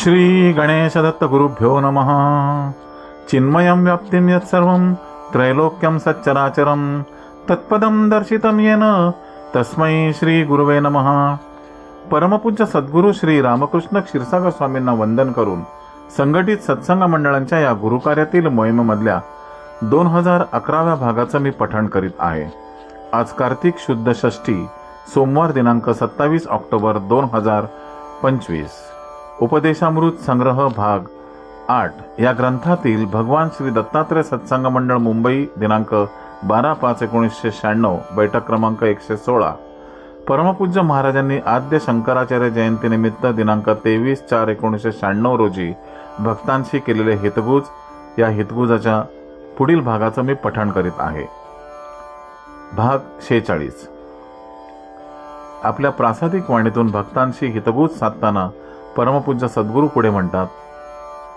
श्री गणेश दत्त गुरुभ्यो नमः। चिन्मयं व्याप्तिं यत्सर्वं त्रैलोक्यं सच्चराचरं तत्पदं दर्शितं येन तस्मै श्री गुरुवे नमः। परमपूज्य सद्गुरू श्री रामकृष्ण क्षीरसागर स्वामींना वंदन करून संघटित सत्संग मंडळांच्या या गुरुकार्यातील मोहिमेमधल्या दोन हजार अकराव्या भागाचं मी पठण करीत आहे. आज कार्तिक शुद्ध षष्ठी सोमवार दिनांक सत्तावीस ऑक्टोबर दोन हजार पंचवीस. उपदेशामृत संग्रह भाग आठ. या ग्रंथातील भगवान श्री दत्तात्रय सत्संग मंडळ मुंबई दिनांक बारा पाच एकोणीसशे शहाण्णव बैठक क्रमांक एकशे सोळा. परमपूज्य महाराजांनी आद्य शंकराचार्य जयंतीनिमित्त दिनांक तेवीस चार एकोणीसशे शहाण्णव रोजी भक्तांशी केलेले हितगुज या हितगुजाच्या पुढील भागाचं मी पठण करीत आहे. भाग शेचाळीस आपल्या प्रासादिक वाणीतून भक्तांशी हितगुज साधताना परमपूज्य सद्गुरू पुढे म्हणतात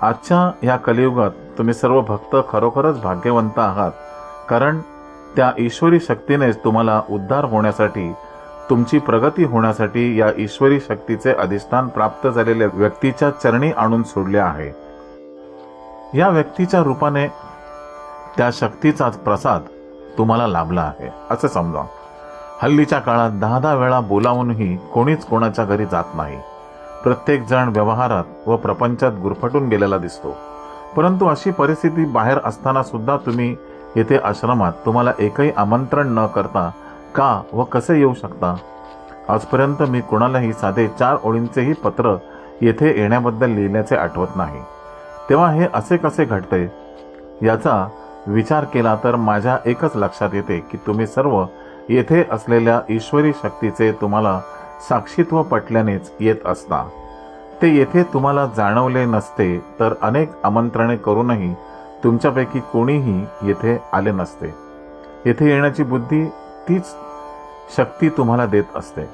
आजच्या या कलियुगात तुम्ही सर्व भक्त खरोखरच भाग्यवंत आहात कारण त्या ईश्वरी शक्तीनेच तुम्हाला उद्धार होण्यासाठी तुमची प्रगती होण्यासाठी या ईश्वरी शक्तीचे अधिष्ठान प्राप्त झालेल्या व्यक्तीच्या चरणी आणून सोडले आहे. या व्यक्तीच्या रूपाने त्या शक्तीचा प्रसाद तुम्हाला लाभला आहे असं समजा. हल्लीच्या काळात दहा दहा वेळा बोलावूनही कोणीच कोणाच्या घरी जात नाही. प्रत्येक जण व्यवहारात व प्रपंचात गुरफटून गेलेला दिसतो. परंतु अशी परिस्थिती बाहेर असताना सुद्धा तुम्ही येथे आश्रमात तुम्हाला एकही आमंत्रण न करता का व कसे येऊ शकता? आजपर्यंत मी कोणालाही साधे चार ओळींचेही पत्र येथे येण्याबद्दल लिहिल्याचे आठवत नाही. तेव्हा हे असे कसे घडते? याचा विचार केला तर माझ्या एकच लक्षात येते की तुम्ही सर्व येथे असलेल्या ईश्वरी शक्तीचे तुम्हाला साक्षीत्व पटल्यानेच येत असता. ते येथे तुम्हाला जाणवले नसते तर अनेक आमंत्रणे करूनही तुमच्यापैकी कोणीही येथे आले नसते. येथे येण्याची बुद्धी तीच शक्ती तुम्हाला देत असते.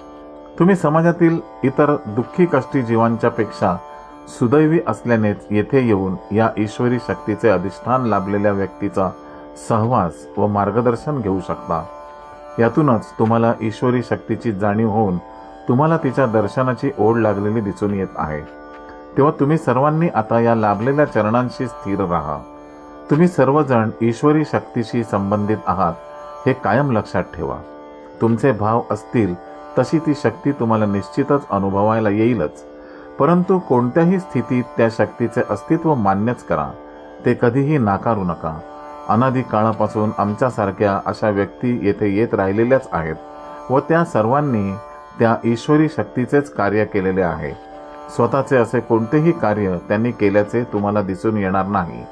तुम्ही समाजातील इतर दुःखी कष्टी जीवांच्या पेक्षा सुदैवी असल्यानेच येथे येऊन या ईश्वरी शक्तीचे अधिष्ठान लाभलेल्या व्यक्तीचा सहवास व मार्गदर्शन घेऊ शकता. यातूनच तुम्हाला ईश्वरी शक्तीची जाणीव होऊन तुम्हाला तिच्या दर्शनाची ओढ लागलेली दिसून येत आहे. तेव्हा तुम्ही सर्वांनी आता या लाभलेल्या चरणांशी स्थिर राहा. तुम्ही सर्वजण ईश्वरी शक्तीशी संबंधित आहात हे कायम लक्षात ठेवा. तुमचे भाव असतील तशी ती शक्ती तुम्हाला निश्चितच अनुभवायला येईलच. परंतु कोणत्याही स्थितीत त्या शक्तीचे अस्तित्व मान्यच करा. ते कधीही नाकारू नका. अनादी काळापासून आमच्यासारख्या अशा व्यक्ती येथे येत राहिलेल्याच आहेत व त्या सर्वांनी त्या ईश्वरी शक्तीचेच कार्य केलेले आहे. स्वतःचे असे कोणतेही कार्य त्यांनी केल्याचे तुम्हाला दिसून येणार नाही.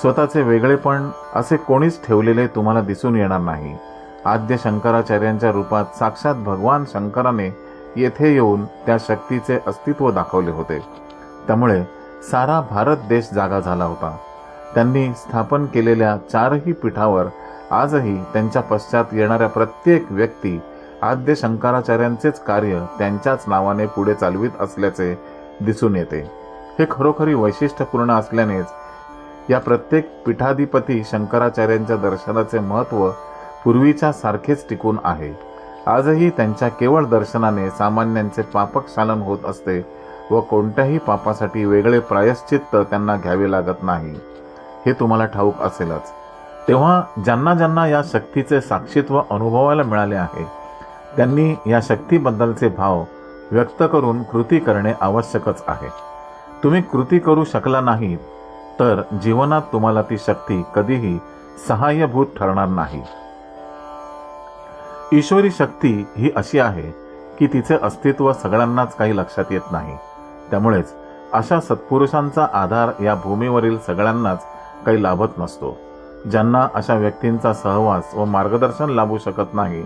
स्वतःचे वेगळेपण असे कोणीच ठेवलेले तुम्हाला दिसून येणार नाही. आद्य शंकराचार्यांच्या रूपात साक्षात भगवान शंकराने येथे येऊन त्या शक्तीचे अस्तित्व दाखवले होते. त्यामुळे सारा भारत देश जागा झाला होता. त्यांनी स्थापन केलेल्या चारही पीठावर आजही त्यांच्या पश्चात येणाऱ्या प्रत्येक व्यक्ती आद्य शंकराचार्यांचेच कार्य त्यांच्याच नावाने पुढे चालवित असल्याचे दिसून येते. हे खरोखरी वैशिष्ट्यपूर्ण असल्यानेच या प्रत्येक पीठाधिपती शंकराचार्यांच्या दर्शनाचे महत्त्व पूर्वीच्या सारखेच टिकून आहे. आजही त्यांच्या केवळ दर्शनाने सामान्यांचे पापक शालन होत असते व कोणत्याही पापासाठी वेगळे प्रायश्चित्त त्यांना घ्यावे लागत नाही. हे तुम्हाला ठाऊक असेलच. तेव्हा ज्यांना ज्यांना या शक्तीचे साक्षीत्व अनुभवायला मिळाले आहे त्यांनी या शक्तीबद्दलचे भाव व्यक्त करून कृती करणे आवश्यकच आहे. तुम्ही कृती करू शकला नाही तर जीवनात तुम्हाला ती शक्ती कधीही सहाय्यभूत ठरणार नाही. ईश्वरी शक्ती ही अशी आहे की तिचे अस्तित्व सगळ्यांनाच काही लक्षात येत नाही. त्यामुळेच अशा सत्पुरुषांचा आधार या भूमीवरील सगळ्यांनाच काही लाभत नसतो. ज्यांना अशा व्यक्तींचा सहवास व मार्गदर्शन लाभू शकत नाही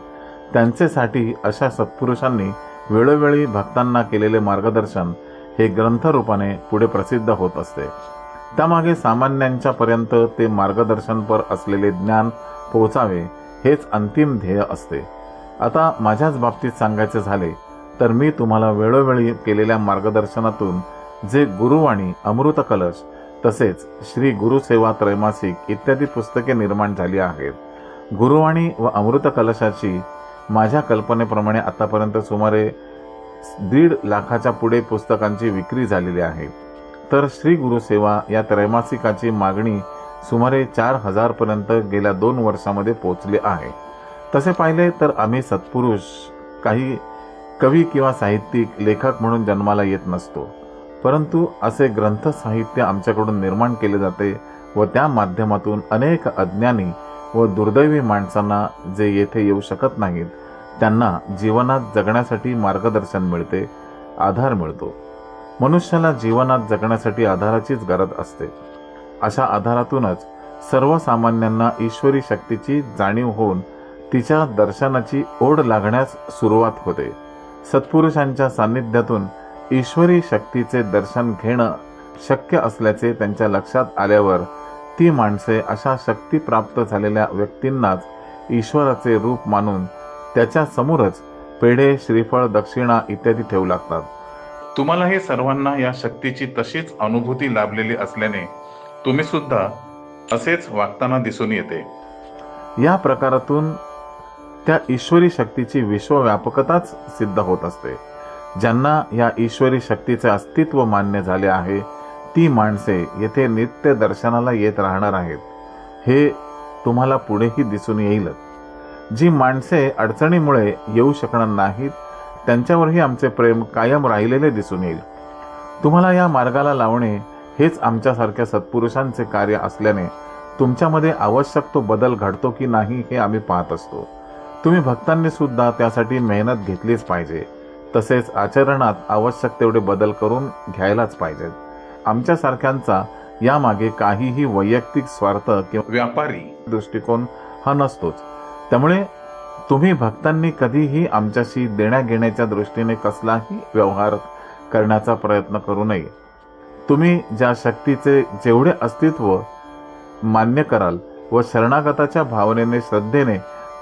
त्यांचेसाठी अशा सत्पुरुषांनी वेळोवेळी भक्तांना केलेले मार्गदर्शन हे ग्रंथरूपाने पुढे प्रसिद्ध होत असते. त्यामागे सामान्यांच्या पर्यंत ते मार्गदर्शनपर असलेले ज्ञान पोहोचावे हेच अंतिम ध्येय असते. आता माझ्याच बाबतीत सांगायचे झाले तर मी तुम्हाला वेळोवेळी केलेल्या मार्गदर्शनातून जे गुरुवाणी अमृत कलश तसेच श्री गुरुसेवा त्रैमासिक इत्यादी पुस्तके निर्माण झाली आहेत. गुरुवाणी व अमृत कलशाची माझ्या कल्पनेप्रमाणे आतापर्यंत सुमारे दीड लाखाच्या पुढे पुस्तकांची विक्री झालेली आहे. तर श्री गुरुसेवा या त्रैमासिकाची मागणी सुमारे चार हजारपर्यंत गेल्या दोन वर्षामध्ये पोचले आहे. तसे पाहिले तर आम्ही सत्पुरुष काही कवी किंवा साहित्यिक लेखक म्हणून जन्माला येत नसतो. परंतु असे ग्रंथ साहित्य आमच्याकडून निर्माण केले जाते व त्या माध्यमातून अनेक अज्ञानी व दुर्दैवी माणसांना जे येथे येऊ शकत नाहीत त्यांना जीवनात जगण्यासाठी मार्गदर्शन मिळते आधार मिळतो. मनुष्याला जीवनात जगण्यासाठी आधाराचीच गरज असते. अशा आधारातूनच सर्वसामान्यांना ईश्वरी शक्तीची जाणीव होऊन तिच्या दर्शनाची ओढ लागण्यास सुरुवात होते. सत्पुरुषांच्या सान्निध्यातून ईश्वरी शक्तीचे दर्शन घेणं शक्य असल्याचे त्यांच्या लक्षात आल्यावर ती माणसे अशा शक्ती प्राप्त झालेल्या व्यक्तींनाच ईश्वराचे रूप मानून त्याच्या समोरच पेढे श्रीफळ दक्षिणा इत्यादी ठेवू लागतात. तुम्हाला हे सर्वांना या शक्तीची तशीच अनुभूती लाभलेली असल्याने तुम्ही सुद्धा असेच वागताना दिसून येते. या प्रकारातून त्या ईश्वरी शक्तीची विश्वव्यापकताच सिद्ध होत असते. ज्यांना या ईश्वरी शक्तीचे अस्तित्व मान्य झाले आहे ती माणसे येथे नित्य दर्शनाला येत राहणार आहेत. हे तुम्हाला पुढेही दिसून येईलच. जी माणसे अडचणीमुळे येऊ शकणार नाहीत त्यांच्यावरही आमचे प्रेम कायम राहिलेले दिसून येईल. तुम्हाला या मार्गाला लावणे हेच आमच्यासारख्या सत्पुरुषांचे कार्य असल्याने तुमच्यामध्ये आवश्यक तो बदल घडतो की नाही हे आम्ही पाहत असतो. तुम्ही भक्तांनी सुद्धा त्यासाठी मेहनत घेतलीच पाहिजे. तसेच आचरणात आवश्यक तेवढे बदल करून घ्यायलाच पाहिजेत. आमच्यासारख्यांचा यामागे काहीही वैयक्तिक स्वार्थ किंवा व्यापारी दृष्टिकोन हा नसतोच. त्यामुळे तुम्ही भक्तांनी कधीही आमच्याशी देण्या घेण्याच्या दृष्टीने कसलाही व्यवहार करण्याचा प्रयत्न करू नये. तुम्ही ज्या शक्तीचे जेवढे अस्तित्व मान्य कराल व शरणागताच्या भावनेने श्रद्धेने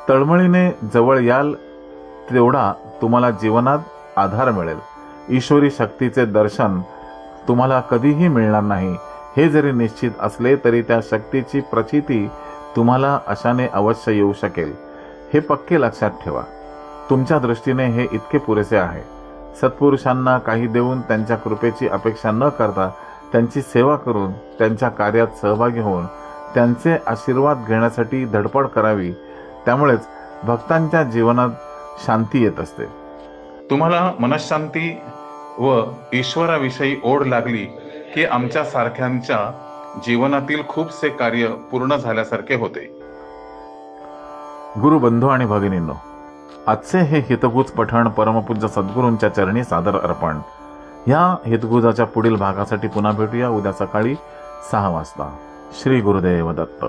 तळमळीने जवळ याल तेवढा तुम्हाला जीवनात आधार मिळेल. ईश्वरी शक्तीचे दर्शन तुम्हाला कधीही मिळणार नाही. हे जरी निश्चित असले तरी त्या शक्तीची प्रचिती तुम्हाला अशाने अवश्य येऊ शकेल. हे पक्के लक्षात ठेवा. तुमच्या दृष्टीने हे इतके पुरेसे आहे. सत्पुरुषांना काही देऊन त्यांच्या कृपेची अपेक्षा न करता त्यांची सेवा करून त्यांच्या कार्यात सहभागी होऊन त्यांचे आशीर्वाद घेण्यासाठी धडपड करावी. त्यामुळेच भक्तांच्या जीवनात शांती येत असते. तुम्हाला मनशांती व ईश्वराविषयी ओढ लागली की आमच्या सारख्यांच्या जीवनातील खूपसे कार्य पूर्ण झाल्यासारखे होते. गुरुबंधू आणि भगिनींनो आजचे हे हितगुज पठण परमपूज्य सद्गुरूंच्या चरणी सादर अर्पण. या हितगुजाच्या पुढील भागासाठी पुन्हा भेटूया उद्या सकाळी सहा वाजता. श्री गुरुदेव दत्त.